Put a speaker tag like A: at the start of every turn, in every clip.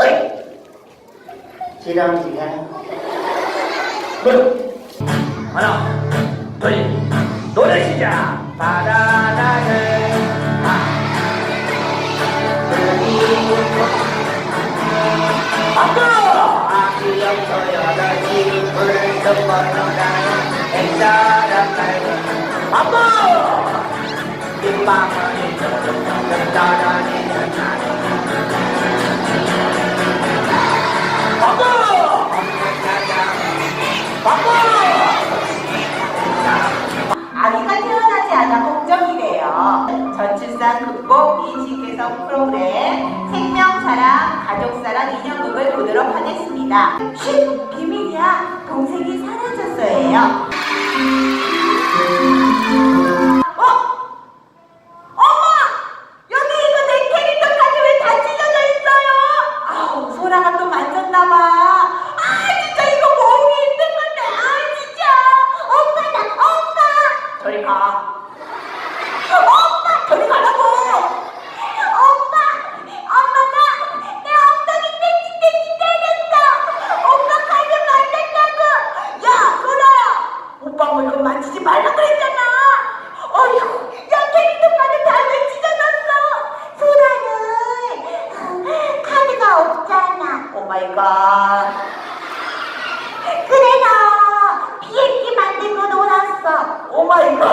A: 어이! 지렁지가. 하나, 둘, 노래 시작! 바다나를 아빠! 깔고 아빠! 빗방울이 점점 떨어지는
B: 아기가 태어나지 않아 걱정이래요. 저출산 극복 인식 개선 프로그램 생명사랑 가족사랑 인형극을 보도록 하겠습니다. 쉿! 비밀이야. 동생이 사라졌어예요. 오 마이 갓. 엄마,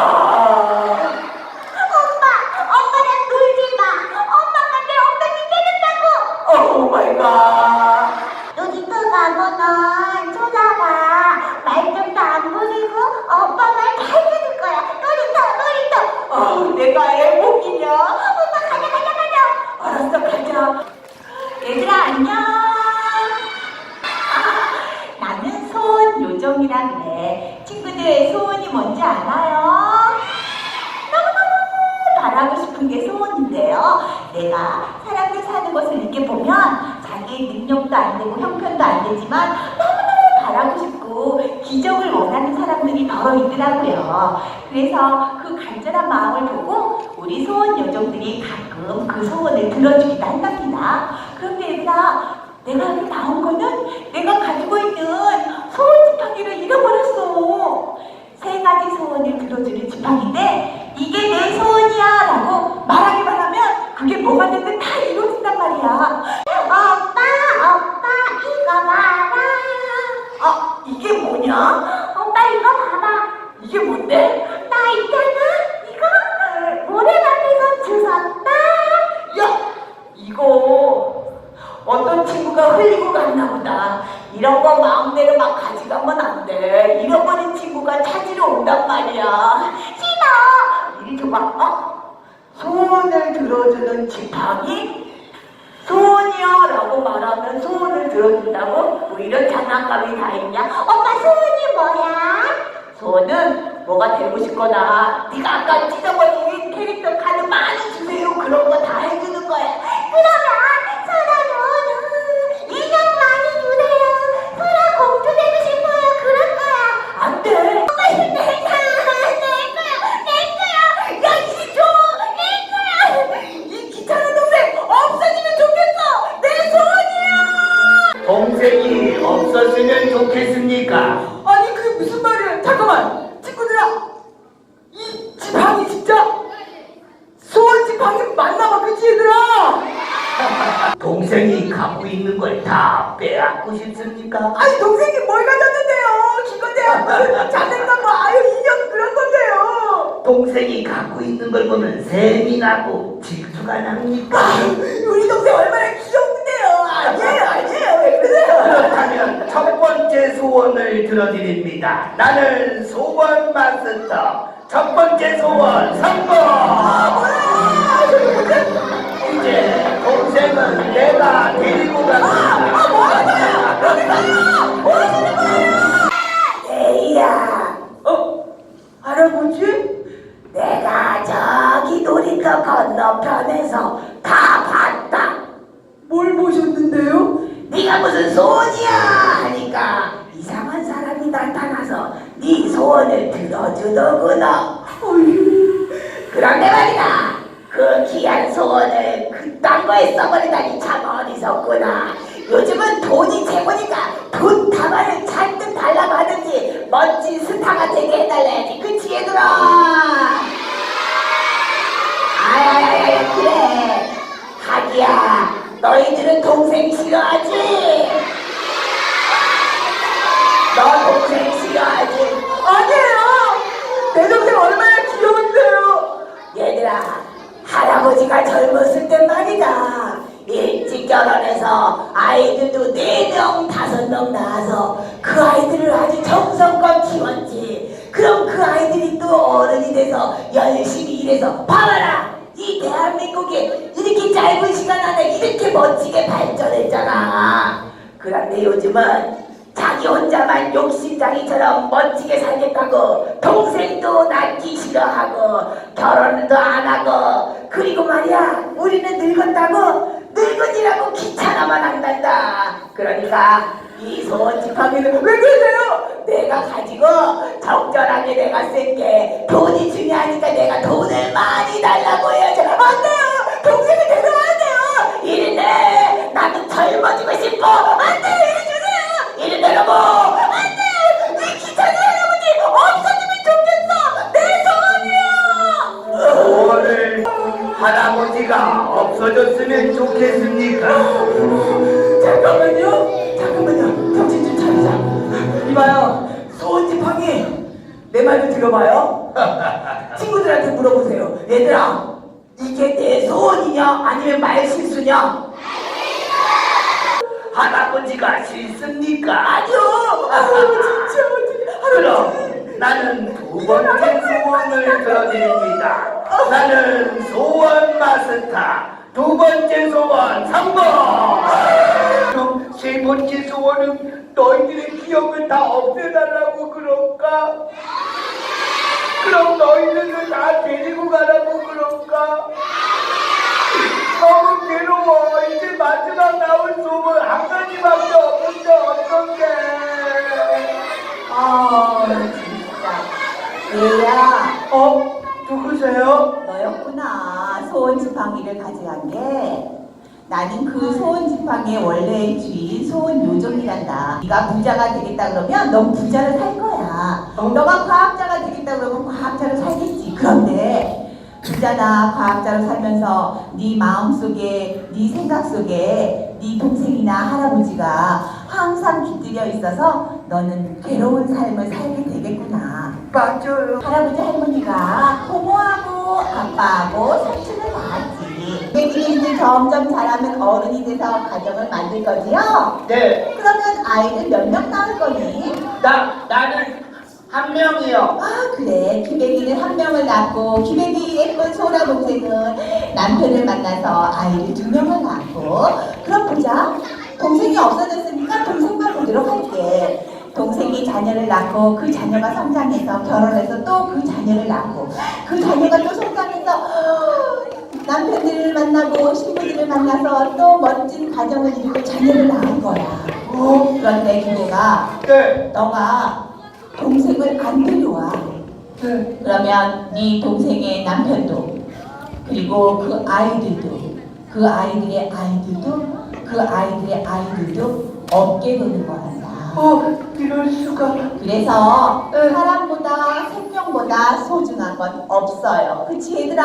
B: 엄마랑 놀지 마. 엄마가 내 엉덩이 때렸다고. 오 마이 갓. 놀이터 가면은 소다가 말좀도 안 부리고 오빠 말잘 들을 거야. 놀이터, 놀이터. 어, 내가 애 먹이냐? 오빠 가자, 가자, 가자. 알았어, 가자. 얘들아 안녕. 나는 요정이라 그 래. 친구들 소원이 뭔지 알아요? 너무너무 바라고 싶은 게 소원인데요. 내가 사람들 사는 것을 이렇게 보면 자기 능력도 안 되고 형편도 안 되지만 너무너무 바라고 싶고 기적을 원하는 사람들이 더러 있더라고요. 그래서 그 간절한 마음을 보고 우리 소원 요정들이 가끔 그 소원을 들어주기도 한답니다. 그런데 얘들아 내가 나온 거는 내가 가지고 있는 소원 지팡이를 잃어버렸어. 세 가지 소원을 들어주는 지팡이인데 이게 내 소원이야 라고 말하기만 하면 그게 뭐가 되든 다 이루어진단 말이야. 오빠, 오빠, 이거 봐라. 어, 이게 뭐냐? 오빠 이거 봐봐. 이게 뭔데? 나 있잖아. 이거 모래밭에서 주웠다. 야, 이거 어떤 친구가 흘리고 갔나 보다. 이런 거 마음대로 막 가져가면 안 돼. 잃어버린 친구가 찾으러 온단 말이야. 싫어. 이리 줘봐. 어? 소원을 들어주는 지팡이? 소원이요 라고 말하면 소원을 들어준다고? 뭐 이런 장난감이 다 있냐? 엄마 소원이 뭐야? 소원은 뭐가 되고 싶거나 네가 아까 찢어버린 캐릭터 카드 많이 주세요 그런 거 다 해주 동생이
A: 없었으면 좋겠습니까?
C: 아니 그게 무슨 말이야? 잠깐만 친구들아 이 지팡이 진짜 소원 지팡이 맞나 봐 그치 얘들아?
A: 동생이 갖고 있는 걸 다 빼앗고 싶습니까?
C: 아니 동생이 뭘 가졌는데요? 기껏해야 자생감 뭐 아유 인형 그런 건데요
A: 동생이 갖고 있는 걸 보면 셈이 나고 질투가 납니까?
C: 우리 동생 얼마나 귀여운데요 아니에요
A: 그렇다면 첫 번째 소원을 들어드립니다. 나는 소원 마스터. 첫 번째 소원 성공! 이제 동생은 내가 데리고 갑니다.
B: 에이야
C: 어? 할아버지?
B: 내가 저기 놀이터 건너편에서 다 봤다.
C: 뭘 보셨는데요?
B: 네가 무슨 소원이야 하니까 이상한 사람이 나타나서 네 소원을 들어주더구나.
C: 어휴
B: 그런데 말이다. 그 귀한 소원을 그딴 거에 써버리다니 참 어리석구나. 요즘은 돈이 최고니까 돈 다발을 잔뜩 달라고 하든지 멋진 스타가 되게 해달래야지 그치 얘들아 아야야야 그래 하기야 너희들은 동생 싫어하지? 너 동생 싫어하지?
C: 아니에요. 내 동생 얼마나 귀여운데요.
B: 얘들아 할아버지가 젊었을 땐 말이다 일찍 결혼해서 아이들도 네 명 다섯 명 낳아서 그 아이들을 아주 정성껏 키웠지. 그럼 그 아이들이 또 어른이 돼서 열심히 일해서 봐봐라! 이 대한민국이 이렇게 짧은 시간 안에 이렇게 멋지게 발전했잖아. 그런데 요즘은 자기 혼자만 욕심장이처럼 멋지게 살겠다고 동생도 낳기 싫어하고 결혼도 안 하고 그리고 말이야 우리는 늙었다고 늙은이라고 귀찮아만 한단다. 그러니까 이 소원 지팡이는 왜 그러세요? 내가 가지고 적절하게 내가 쓸게. 돈이 중요하니까 내가 돈을 많이 달라고 해야지. 안 돼요. 동생을 데려와야 돼요. 이런데 나도 젊어지고 싶어. 안 돼요
A: 없어졌으면 좋겠습니까?
C: 잠깐만요. 잠깐만요. 정신 좀 차리자. 이봐요. 소원 지팡이. 내 말도 들어봐요. 친구들한테 물어보세요. 얘들아,
B: 이게 내 소원이냐 아니면 말 실수냐
A: 할아버지가 싫습니까?
B: 아니요
C: 아유, 진짜 어떻게
A: 그럼 나는 두 번째 소원을 들어드립니다. 나는 소원 마스터 두 번째 소원 성공. 그럼 세 번째 소원은 너희들의 기억을 다 없애달라고 그럴까? 그럼 너희들을 다
B: 그러면 넌 부자를 살 거야
C: 어?
B: 너가 과학자가 되겠다 그러면 과학자를 살겠지 그런데 부자나 과학자로 살면서 네 마음속에 네 생각 속에 네 동생이나 할아버지가 항상 깃들여 있어서 너는 괴로운 삶을 살게 되겠구나
A: 맞아요.
B: 할아버지 할머니가 부모하고 아빠하고 삼촌을 낳았지. 애기들이 점점 자라면 어른이 돼서 가정을 만들 거지요?
A: 네,
B: 그러면 아이를 몇명 낳을 거니?
A: 나 나는 한 명이요.
B: 아 그래. 기백이는 한 명을 낳고 기백이 예쁜 소라 동생은 남편을 만나서 아이를 두 명을 낳고. 그럼 보자. 동생이 없어졌으니까 동생만 보도록 할게. 동생이 자녀를 낳고 그 자녀가 성장해서 결혼해서 또 그 자녀를 낳고 그 자녀가 또 성장해서 남편들을 만나고 신부들을 만나서 또 멋진 가정을 이루고 자녀를 낳은 거야 어? 그런데 기백아
A: 네,
B: 너가 동생을 안 데려와.
C: 네.
B: 그러면 네 동생의 남편도 그리고 그 아이들도 그 아이들의 아이들도 그 아이들의 아이들도 없게 되는 거란다.
C: 어, 이럴 수가.
B: 그래서
C: 네.
B: 사람보다 생명보다 소중한 건 없어요. 그치 얘들아?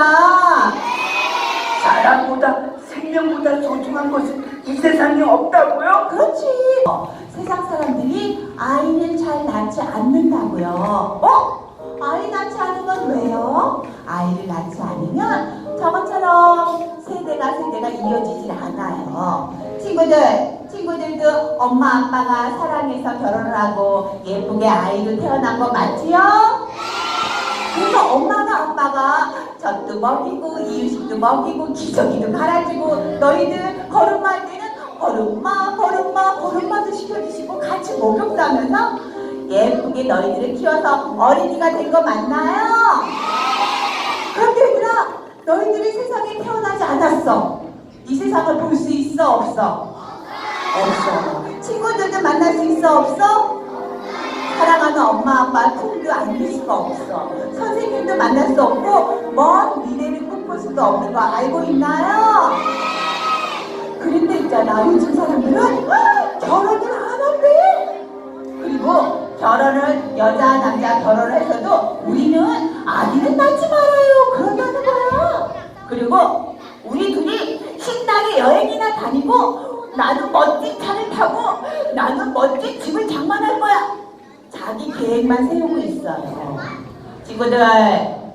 A: 사람보다 생명보다 소중한 것은 이 세상에 없다고요?
B: 그렇지. 어, 세상 사람들이 아이를 잘 낳지 않는다고요. 어? 아이 낳지 않으면 왜요? 아이를 낳지 않으면 저것처럼 세대가 세대가 이어지질 않아요. 친구들, 친구들도 엄마 아빠가 사랑해서 결혼을 하고 예쁘게 아이를 태어난 거 맞지요? 그래서 엄마가 아빠가 젖도 먹이고 이유식도 먹이고 기저귀도 갈아주고 너희들 걸음마할 때는 걸음마 걸음마 걸음마도 시켜주시고 같이 목욕도 하면서 예쁘게 너희들을 키워서 어린이가 된 거 맞나요? 그런데 얘들아 너희들이 세상에 태어나지 않았어 이 세상을 볼 수 있어 없어? 없어 친구들도 만날 수 있어 없어? 사랑하는 엄마 아빠 품도 안길 수가 없어. 선생님도 만날 수 없고 먼 미래를 꿈꿀 수도 없는 거 알고 있나요? 그런데 있잖아 요즘 사람들은 결혼을 안 한대 그리고 결혼을 여자 남자 결혼을 해서도 우리는 아기는 낳지 말아요 그런다는 거야 그리고 우리 둘이 신나게 여행이나 다니고 나는 멋진 차를 타고 나는 멋진 집을 장만할 거야 자기 계획만 세우고 있어요 친구들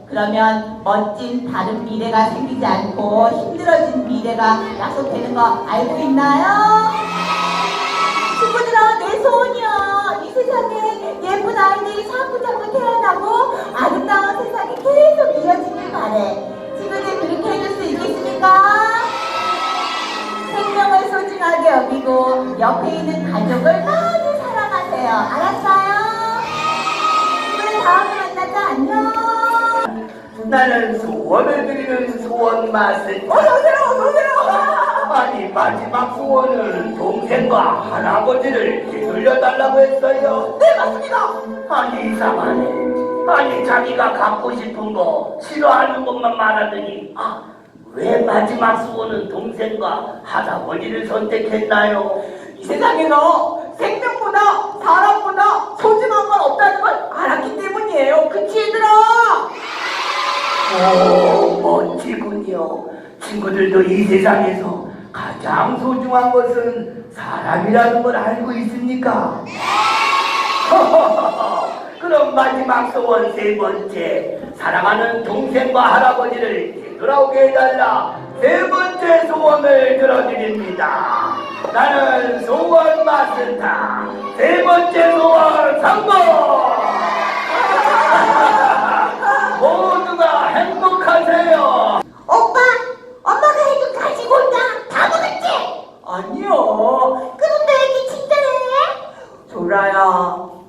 B: 그러면 멋진 다른 미래가 생기지 않고 힘들어진 미래가 약속되는 거 알고 있나요? 친구들아 내 소원이야
A: 원을 드리는 소원 마스터.
B: 어서오세요 어서오세요
A: 아니 마지막 소원은 동생과 할아버지를 되돌려 달라고 했어요.
B: 네 맞습니다
A: 아니 이상하네. 아니 자기가 갖고 싶은 거 싫어하는 것만 말하더니 아, 왜 마지막 소원은 동생과 할아버지를 선택했나요?
C: 이 세상에서 생명보다 사람보다 소중한 건 없다는 걸 알았기 때문이에요. 그치 얘들아?
A: 오 멋지군요. 친구들도 이 세상에서 가장 소중한 것은 사람이라는 걸 알고 있습니까? 그럼 마지막 소원 세 번째 사랑하는 동생과 할아버지를 되돌아오게 해달라 세 번째 소원을 들어드립니다 나는 소원 마스터 세 번째 소원 성공 모두가 행복하세요
B: 오빠 엄마가 해준 가지골다 다 먹었지?
C: 아니요.
B: 그런데 왜 이렇게 친절해?
C: 조라야.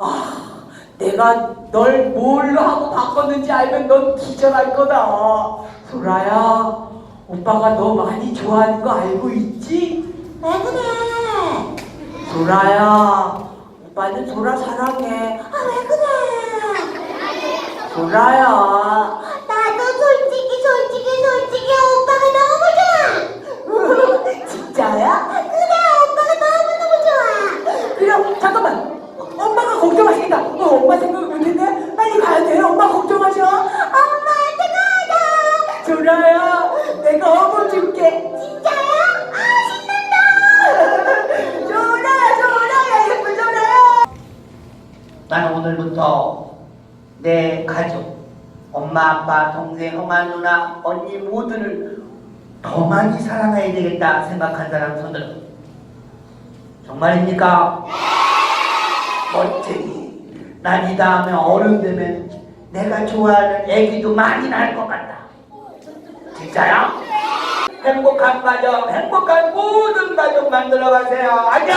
C: 아, 내가 널 뭘로 바꿨는지 알면 넌 기절할 거다. 조라야, 오빠가 너 많이 좋아하는 거 알고 있지?
B: 왜 그래?
C: 조라야, 오빠는 조라 사랑해.
B: 아 왜 그래?
C: 조라야.
B: 나도 솔직히 솔직히 솔직히 오빠가 너무 좋아. 진짜야? 그래 오빠가 너무너무 좋아.
C: 그럼 잠깐만. 엄마가 걱정하시겠다. 어, 엄마 생각을 못했네. 빨리 가야 돼. 엄마.
B: 엄마한테
C: 조라야, 내가 어머 줄게.
B: 진짜야? 아 신난다.
C: 조라야, 조라야, 예쁜 조라야.
A: 나는 오늘부터 내 가족, 엄마, 아빠, 동생, 형아, 누나, 언니 모두를 더 많이 사랑해야 되겠다 생각한 사람 손들어. 정말입니까? 멋쟁이. 난 이 다음에 어른 되면 내가 좋아하는 애기도 많이 낳을 것 같다. 진짜야? 행복한 가정, 행복한 모든 가족 만들어 가세요. 안녕!